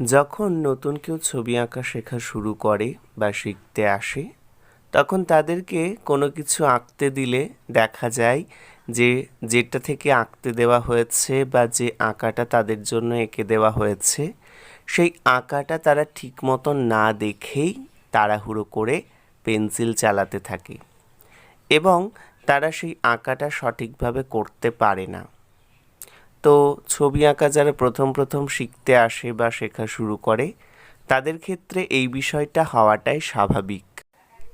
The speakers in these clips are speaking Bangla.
যখন নতুন কেউ ছবি আঁকা শেখা শুরু করে বা শিখতে আসে, তখন তাদেরকে কোনো কিছু আঁকতে দিলে দেখা যায় যে যেটা থেকে আঁকতে দেওয়া হয়েছে বা যে আঁকাটা তাদের জন্য এঁকে দেওয়া হয়েছে, সেই আঁকাটা তারা ঠিক মতন না দেখেই তাড়াহুড়ো করে পেন্সিল চালাতে থাকে এবং তারা সেই আঁকাটা সঠিকভাবে করতে পারে না। তো ছবি আঁকা যারা প্রথম প্রথম শিখতে আসে বা শেখা শুরু করে, তাদের ক্ষেত্রে এই বিষয়টা হওয়াটাই স্বাভাবিক।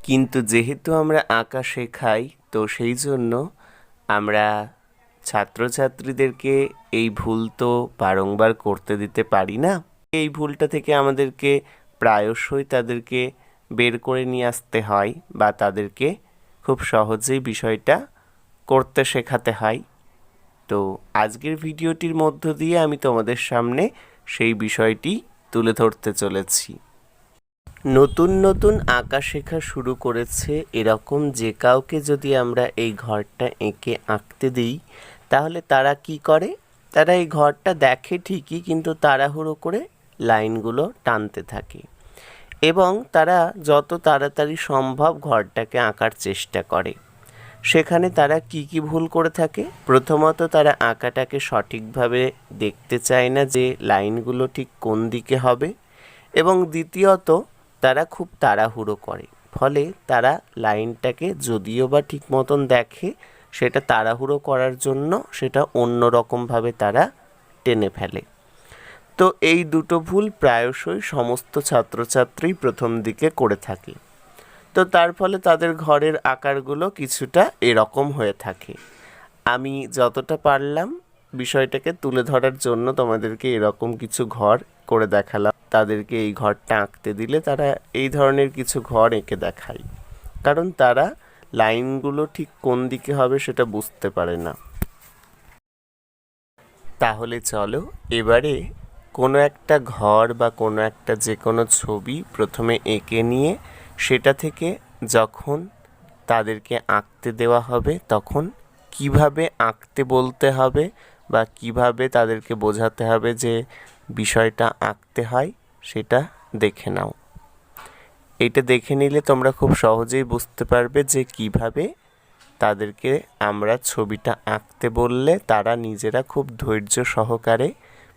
কিন্তু যেহেতু আমরা আঁকা শেখাই, তো সেই জন্য আমরা ছাত্রছাত্রীদেরকে এই ভুল তো বারংবার করতে দিতে পারি না। এই ভুলটা থেকে আমাদেরকে প্রায়শই তাদেরকে বের করে নিয়ে আসতে হয় বা তাদেরকে খুব সহজেই বিষয়টা করতে শেখাতে হয়। তো আজকের ভিডিওটির মধ্য দিয়ে আমি তোমাদের সামনে সেই বিষয়টি তুলে ধরতে চলেছি। নতুন নতুন আঁকা শেখা শুরু করেছে এরকম যে কাউকে যদি আমরা এই ঘরটা এঁকে আঁকতে দিই, তাহলে তারা কি করে? তারা এই ঘরটা দেখে ঠিকই কিন্তু তাড়াহুড়ো করে লাইনগুলো টানতে থাকে। এবং তারা যত তাড়াতাড়ি সম্ভব ঘরটাকে আঁকার চেষ্টা করে। সেখানে তারা কি কি ভুল করে থাকে? প্রথমত, তারা আঁকাটাকে সঠিকভাবে দেখতে চায় না যে লাইনগুলো ঠিক কোন দিকে হবে। এবং দ্বিতীয়ত, তারা খুব তাড়াহুড়ো করে। ফলে তারা লাইনটাকে যদিও বা ঠিক মতন দেখে, সেটা তাড়াহুড়ো করার জন্য সেটা অন্য রকমভাবে তারা টেনে ফেলে। তো এই দুটো ভুল প্রায়শই সমস্ত ছাত্রছাত্রী প্রথম দিকে করে থাকে। তো তার ফলে তাদের ঘরের আকারগুলো কিছুটা এরকম হয়ে থাকে। আমি যতটা পারলাম বিষয়টাকে তুলে ধরার জন্য তোমাদেরকে এরকম কিছু ঘর করে দেখালাম। তাদেরকে এই ঘরটা আঁকতে দিলে তারা এই ধরনের কিছু ঘর এঁকে দেখায়। কারণ তারা লাইনগুলো ঠিক কোন দিকে হবে সেটা বুঝতে পারে না। তাহলে চলো এবারে কোনো একটা ঘর বা কোনো একটা যে কোনো ছবি প্রথমে এঁকে নিয়ে সেটা থেকে যখন তাদেরকে আঁকতে দেওয়া হবে, তখন কীভাবে আঁকতে বলতে হবে বা কীভাবে তাদেরকে বোঝাতে হবে যে বিষয়টা আঁকতে হয়, সেটা দেখে নাও। এটা দেখে নিলে তোমরা খুব সহজেই বুঝতে পারবে যে কীভাবে তাদেরকে আমরা ছবিটা আঁকতে বললে তারা নিজেরা খুব ধৈর্য সহকারে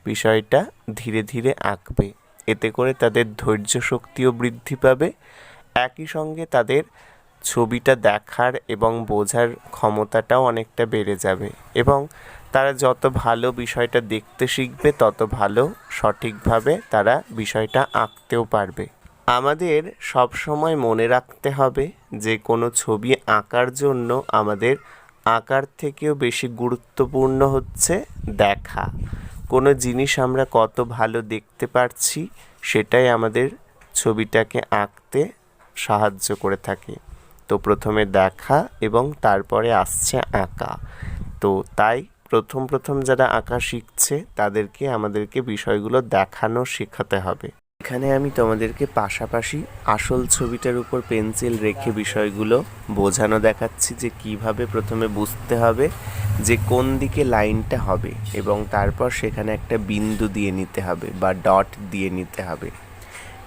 বিষয়টা ধীরে ধীরে আঁকবে। এতে করে তাদের ধৈর্য শক্তিও বৃদ্ধি পাবে একই সঙ্গে তাদের ছবিটা দেখার এবং বোঝার ক্ষমতাটাও অনেকটা বেড়ে যাবে এবং তারা যত ভালো বিষয়টা দেখতে শিখবে, তত ভালো সঠিকভাবে তারা বিষয়টা আঁকতেও পারবে। আমাদের সব সময় মনে রাখতে হবে যে কোনো ছবি আঁকার জন্য আমাদের আঁকার থেকেও বেশি গুরুত্বপূর্ণ হচ্ছে দেখা। কোনো জিনিস আমরা কত ভালো দেখতে পারছি, সেটাই আমাদের ছবিটাকে আঁকতে সাহায্য করে থাকে। তো প্রথমে দেখা এবং তারপরে আসছে আঁকা। তো তাই প্রথম প্রথম যারা আঁকা শিখছে, তাদেরকে আমাদেরকে বিষয়গুলো দেখানো শেখাতে হবে। এখানে আমি তোমাদেরকে পাশাপাশি আসল ছবিটার উপর পেন্সিল রেখে বিষয়গুলো বোঝানো দেখাচ্ছি যে কীভাবে প্রথমে বুঝতে হবে যে কোন দিকে লাইনটা হবে এবং তারপর সেখানে একটা বিন্দু দিয়ে নিতে হবে বা ডট দিয়ে নিতে হবে।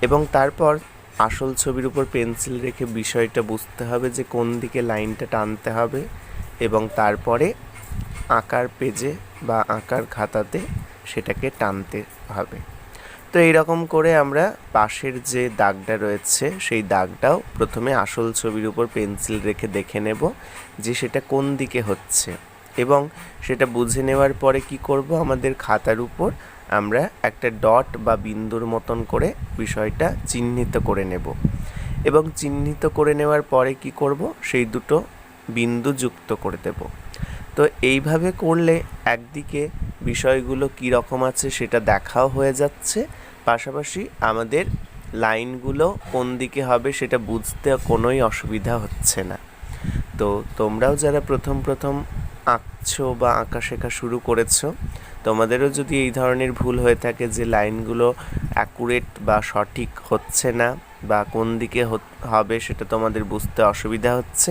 এবং তারপর আসল ছবির উপর পেন্সিল রেখে বিষয়টা বুঝতে হবে যে কোন দিকে লাইনটা টানতে হবে এবং তারপরে আঁকার পেজে বা আঁকার খাতাতে সেটাকে টানতে হবে। তো এইরকম করে আমরা পাশের যে দাগটা রয়েছে, সেই দাগটাও প্রথমে আসল ছবির উপর পেন্সিল রেখে দেখে নেব যে সেটা কোন দিকে হচ্ছে এবং সেটা বুঝে নেওয়ার পরে কি করব? আমাদের খাতার উপর আমরা একটা ডট বা বিন্দুর মতন করে বিষয়টা চিহ্নিত করে নেব। এবং চিহ্নিত করে নেওয়ার পরে কি করব? সেই দুটো বিন্দু যুক্ত করে দেব। তো এইভাবে করলে একদিকে বিষয়গুলো কী রকম আছে সেটা দেখাও হয়ে যাচ্ছে। পাশাপাশি আমাদের লাইনগুলো কোন দিকে হবে সেটা বুঝতে কোনোই অসুবিধা হচ্ছে না। তো তোমরাও যারা প্রথম প্রথম আঁকছো বা আঁকা শেখা শুরু করেছ তোমাদেরও যদি এই ধরনের ভুল হয়ে থাকে যে লাইনগুলো অ্যাকুরেট বা সঠিক হচ্ছে না বা কোন দিকে হবে সেটা তোমাদের বুঝতে অসুবিধা হচ্ছে,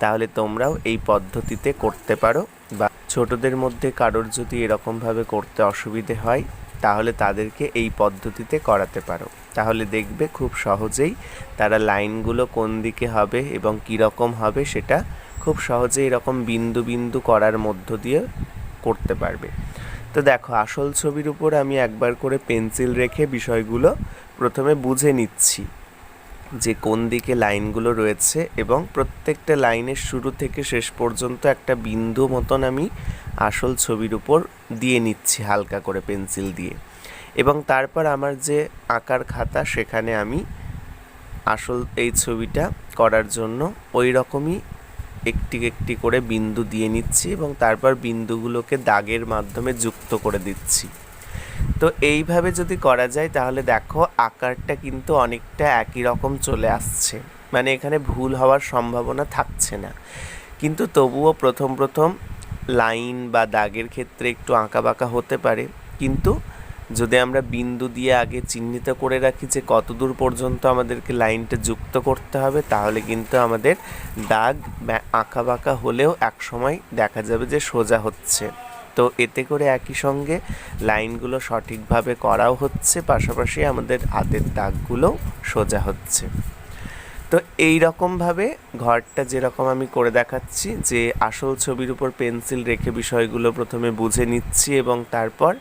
তাহলে তোমরাও এই পদ্ধতিতে করতে পারো। বা ছোটদের মধ্যে কারোর যদি এরকমভাবে করতে অসুবিধে হয়, তাহলে তাদেরকে এই পদ্ধতিতে করাতে পারো। তাহলে দেখবে খুব সহজেই তারা লাইনগুলো কোন দিকে হবে এবং কী রকম হবে সেটা খুব সহজেই এরকম বিন্দু বিন্দু করার মধ্য দিয়ে করতে পারবে। তো দেখো, আসল ছবির উপর আমি একবার করে পেন্সিল রেখে বিষয়গুলো প্রথমে বুঝে নিচ্ছি যে কোন দিকে লাইনগুলো রয়েছে এবং প্রত্যেকটা লাইনের শুরু থেকে শেষ পর্যন্ত একটা বিন্দু মতন আমি আসল ছবির উপর দিয়ে নিচ্ছি হালকা করে পেন্সিল দিয়ে। এবং তারপর আমার যে আঁকার খাতা, সেখানে আমি আসল এই ছবিটা করার জন্য ওই রকমই একটি একটি করে বিন্দু দিয়ে নিচ্ছি এবং তারপর বিন্দুগুলোকে দাগের মাধ্যমে যুক্ত করে দিচ্ছি। তো এইভাবে যদি করা যায়, তাহলে দেখো আকারটা কিন্তু অনেকটা একই রকম চলে আসছে। মানে এখানে ভুল হওয়ার সম্ভাবনা থাকছে না। কিন্তু তবুও প্রথম প্রথম লাইন বা দাগের ক্ষেত্রে একটু আঁকা বাঁকা হতে পারে। কিন্তু যদি আমরা বিন্দু দিয়ে আগে চিহ্নিত করে রাখি যে কত দূর পর্যন্ত আমাদেরকে লাইনটা যুক্ত করতে হবে, তাহলে কিন্তু আমাদের দাগ আঁকা বাঁকা হলেও একসময় দেখা যাবে যে সোজা হচ্ছে। তো এতে করে একই সঙ্গে লাইনগুলো সঠিকভাবে করাও হচ্ছে, পাশাপাশি আমাদের হাতের দাগগুলো সোজা হচ্ছে। তো এই রকমভাবে ঘরটা যেরকম আমি করে দেখাচ্ছি, যে আসল ছবির উপর পেন্সিল রেখে বিষয়গুলো প্রথমে বুঝে নিচ্ছি এবং তারপর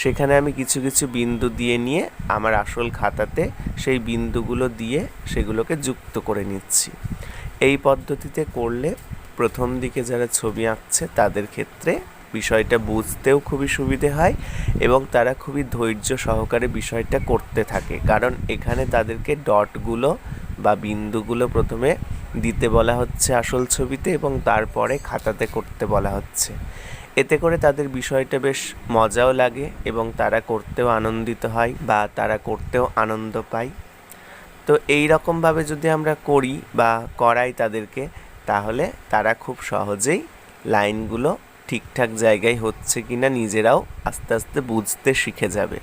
সেখানে আমি কিছু কিছু বিন্দু দিয়ে নিয়ে আমার আসল খাতাতে সেই বিন্দুগুলো দিয়ে সেগুলোকে যুক্ত করে নিচ্ছি। এই পদ্ধতিতে করলে প্রথম দিকে যারা ছবি আঁকছে তাদের ক্ষেত্রে বিষয়টা বুঝতেও খুবই সুবিধে হয় এবং তারা খুবই ধৈর্য সহকারে বিষয়টা করতে থাকে। কারণ এখানে তাদেরকে ডটগুলো বা বিন্দুগুলো প্রথমে দিতে বলা হচ্ছে আসল ছবিতে এবং তারপরে খাতাতে করতে বলা হচ্ছে। এতে করে তাদের বিষয়টা বেশ মজাও লাগে এবং তারা করতেও আনন্দিত হয় বা তারা করতেও আনন্দ পায়। তো এই রকমভাবে যদি আমরা করি বা করাই তাদেরকে, তাহলে তারা খুব সহজেই লাইনগুলো ঠিকঠাক জায়গায় হচ্ছে কি না নিজেরাও আস্তে আস্তে বুঝতে শিখে যাবে।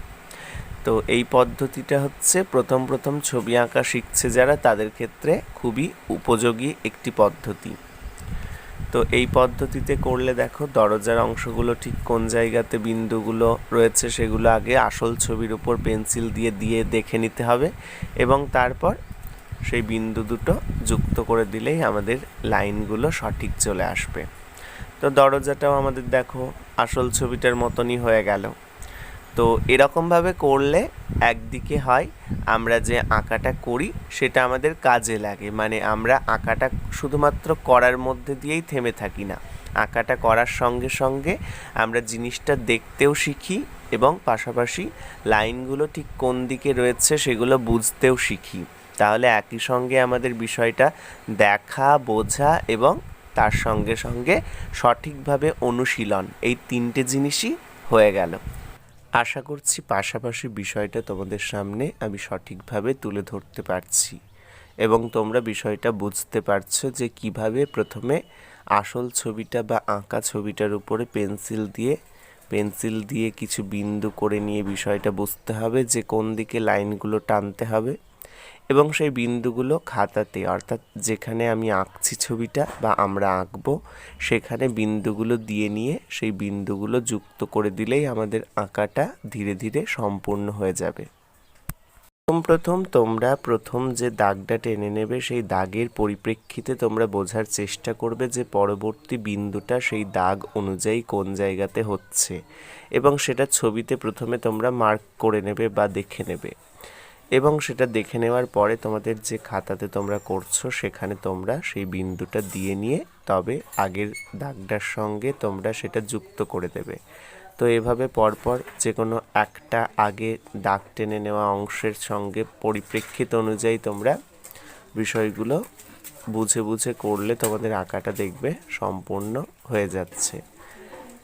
তো এই পদ্ধতিটা হচ্ছে প্রথম প্রথম ছবি আঁকা শিখছে যারা, তাদের ক্ষেত্রে খুবই উপযোগী একটি পদ্ধতি। তো এই পদ্ধতিতে করলে দেখো দরজার অংশগুলো ঠিক কোন জায়গাতে বিন্দুগুলো রয়েছে সেগুলো আগে আসল ছবির উপর পেন্সিল দিয়ে দিয়ে দেখে নিতে হবে এবং তারপর সেই বিন্দু দুটো যুক্ত করে দিলেই আমাদের লাইনগুলো সঠিক চলে আসবে। তো দরজাটাও আমাদের দেখো আসল ছবিটার মতনই হয়ে গেল। তো এরকমভাবে করলে একদিকে হয় আমরা যে আঁকাটা করি সেটা আমাদের কাজে লাগে। মানে আমরা আঁকাটা শুধুমাত্র করার মধ্যে দিয়েই থেমে থাকি না। আঁকাটা করার সঙ্গে সঙ্গে আমরা জিনিসটা দেখতেও শিখি এবং পাশাপাশি লাইনগুলো ঠিক কোন দিকে রয়েছে সেগুলো বুঝতেও শিখি। তাহলে একই সঙ্গে আমাদের বিষয়টা দেখা, বোঝা এবং তার সঙ্গে সঙ্গে সঠিকভাবে অনুশীলন এই তিনটে জিনিসই হয়ে গেল। আশা করছি পাশাপাশি বিষয়টা তোমাদের সামনে আমি সঠিকভাবে তুলে ধরতে পারছি এবং তোমরা বিষয়টা বুঝতে পারছ যে কীভাবে প্রথমে আসল ছবিটা বা আঁকা ছবিটার উপরে পেন্সিল দিয়ে পেন্সিল দিয়ে কিছু বিন্দু করে নিয়ে বিষয়টা বুঝতে হবে যে কোন দিকে লাইনগুলো টানতে হবে। এবং সেই বিন্দুগুলো খাতাতে, অর্থাৎ যেখানে আমি আঁকছি ছবিটা বা আমরা আঁকবো, সেখানে বিন্দুগুলো দিয়ে নিয়ে সেই বিন্দুগুলো যুক্ত করে দিলেই আমাদের আঁকাটা ধীরে ধীরে সম্পূর্ণ হয়ে যাবে। প্রথম প্রথম তোমরা প্রথম যে দাগটা টেনে নেবে, সেই দাগের পরিপ্রেক্ষিতে তোমরা বোঝার চেষ্টা করবে যে পরবর্তী বিন্দুটা সেই দাগ অনুযায়ী কোন জায়গাতে হচ্ছে এবং সেটা ছবিতে প্রথমে তোমরা মার্ক করে নেবে বা দেখে নেবে। এবং সেটা দেখে নেওয়ার পরে তোমাদের যে খাতাতে তোমরা করছ, সেখানে তোমরা সেই বিন্দুটা দিয়ে নিয়ে তবে আগের দাগটার সঙ্গে তোমরা সেটা যুক্ত করে দেবে। তো এভাবে পরপর যে কোনো একটা আগে দাগ টেনে নেওয়া অংশের সঙ্গে পরিপ্রেক্ষিত অনুযায়ী তোমরা বিষয়গুলো বুঝে বুঝে করলে তোমাদের আঁকাটা দেখবে সম্পূর্ণ হয়ে যাচ্ছে।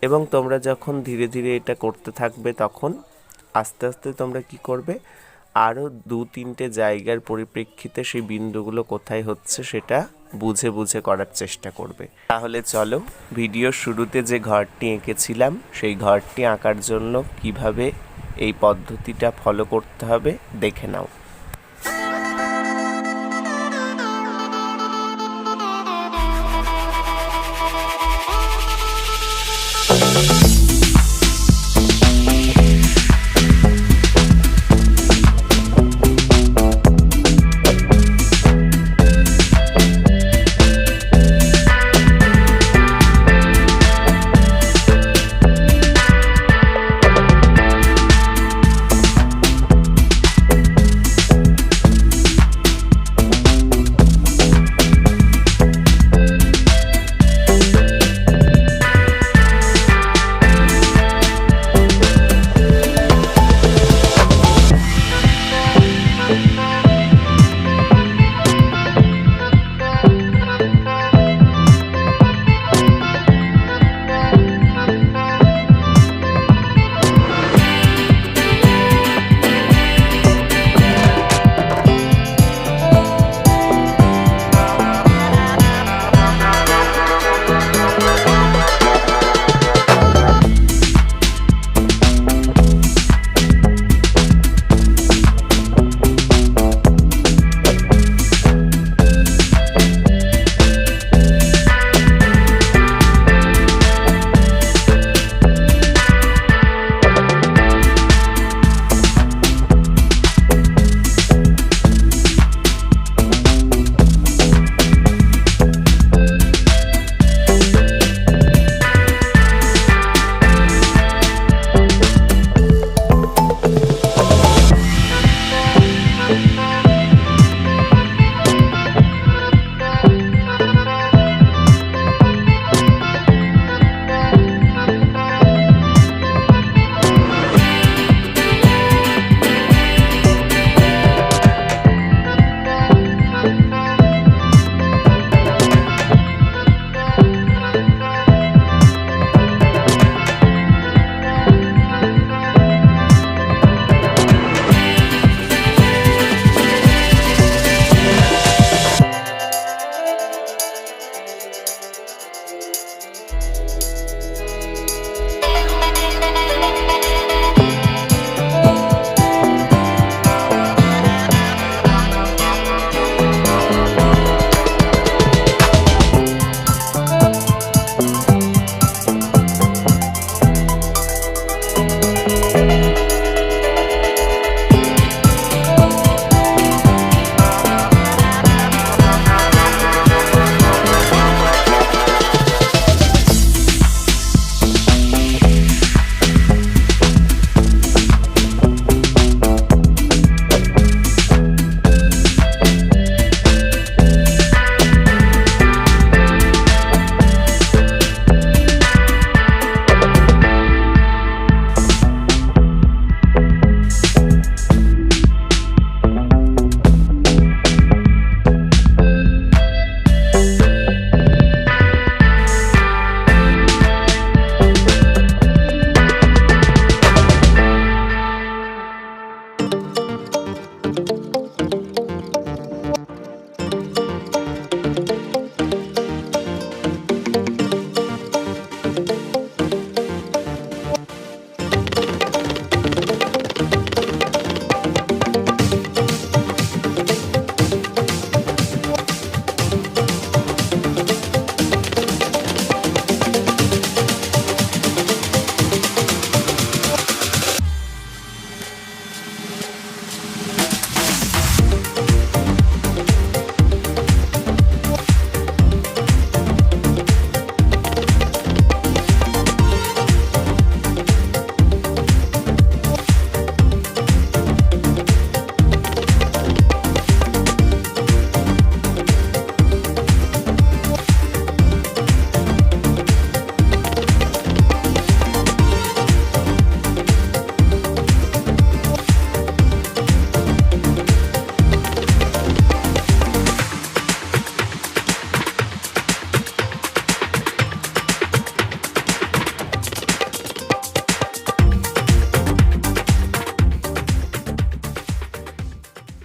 এবং তোমরা যখন ধীরে ধীরে এটা করতে থাকবে, তখন আস্তে আস্তে তোমরা কি করবে? আরও দু তিনটে জায়গার পরিপ্রেক্ষিতে সেই বিন্দুগুলো কোথায় হচ্ছে সেটা বুঝে বুঝে করার চেষ্টা করবে। তাহলে চলো, ভিডিও শুরুতে যে ঘরটি এঁকেছিলাম, সেই ঘরটি আঁকার জন্য কীভাবে এই পদ্ধতিটা ফলো করতে হবে, দেখে নাও।